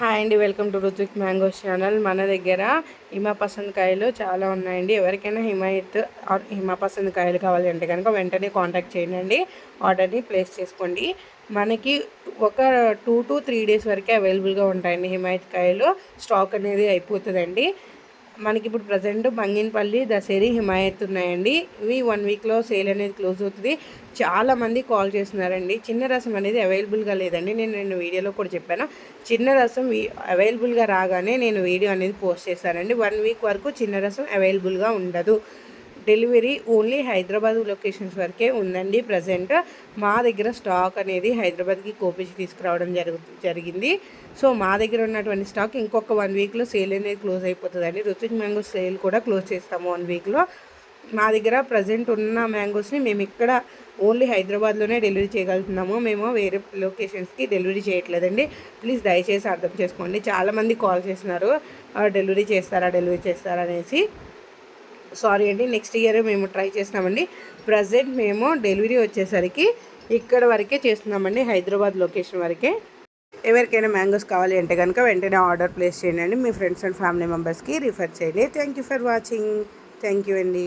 Hi అండి welcome to Ruthvik mangoes channel. మన దగ్గర హిమా పసంద్ కాయలు చాలా ఉన్నాయండి. ఎవరికైనా హిమాయత్ ఆర్ హిమా పసంద్ కాయలు కావాలి అంటే కనుక వెంటనే కాంటాక్ట్ చేయండి. ఆర్డర్ని ప్లేస్ చేసుకోండి. మనకి ఒక టూ టు త్రీ డేస్ వరకే అవైలబుల్గా ఉంటాయండి హిమాయత్ కాయలు. స్టాక్ అనేది అయిపోతుందండి. మనకి ఇప్పుడు ప్రజెంట్ బంగినపల్లి దసేరి హిమాయత్ ఉన్నాయండి. ఇవి వన్ వీక్లో సేల్ అనేది క్లోజ్ అవుతుంది. చాలామంది కాల్ చేస్తున్నారండి. చిన్న రసం అనేది అవైలబుల్గా లేదండి. నేను నేను వీడియోలో కూడా చెప్పాను. చిన్న రసం అవైలబుల్గా రాగానే నేను వీడియో అనేది పోస్ట్ చేశానండి వన్ వీక్ వరకు చిన్న రసం అవైలబుల్గా ఉండదు. డెలివరీ ఓన్లీ హైదరాబాద్ లొకేషన్స్ వరకే ఉందండి. ప్రజెంట్ మా దగ్గర స్టాక్ అనేది హైదరాబాద్కి కోపించి తీసుకురావడం జరుగు జరిగింది. సో మా దగ్గర ఉన్నటువంటి స్టాక్ ఇంకొక వన్ వీక్లో సేల్ అనేది క్లోజ్ అయిపోతుందండి. రుచిక్ మ్యాంగో సేల్ కూడా క్లోజ్ చేస్తాము వన్ వీక్లో. మా దగ్గర ప్రజెంట్ ఉన్న మ్యాంగోస్ని మేము ఇక్కడ ఓన్లీ హైదరాబాద్లోనే డెలివరీ చేయగలుగుతున్నాము. మేము వేరే లొకేషన్స్కి డెలివరీ చేయట్లేదండి. ప్లీజ్ దయచేసి అర్థం చేసుకోండి. చాలామంది కాల్ చేస్తున్నారు. డెలివరీ చేస్తారా డెలివరీ చేస్తారా అనేసి. సారీ అండి నెక్స్ట్ ఇయర్ మేము ట్రై చేస్తామండి ప్రజెంట్ మేము డెలివరీ వచ్చేసరికి ఇక్కడ వరకే చేస్తున్నామండి హైదరాబాద్ లొకేషన్ వరకే. ఎవరికైనా మ్యాంగోస్ కావాలి అంటే కనుక వెంటనే ఆర్డర్ ప్లేస్ చేయండి. మీ ఫ్రెండ్స్ అండ్ ఫ్యామిలీ మెంబర్స్కి రిఫర్ చేయండి. Thank you for watching. Thank you అండి.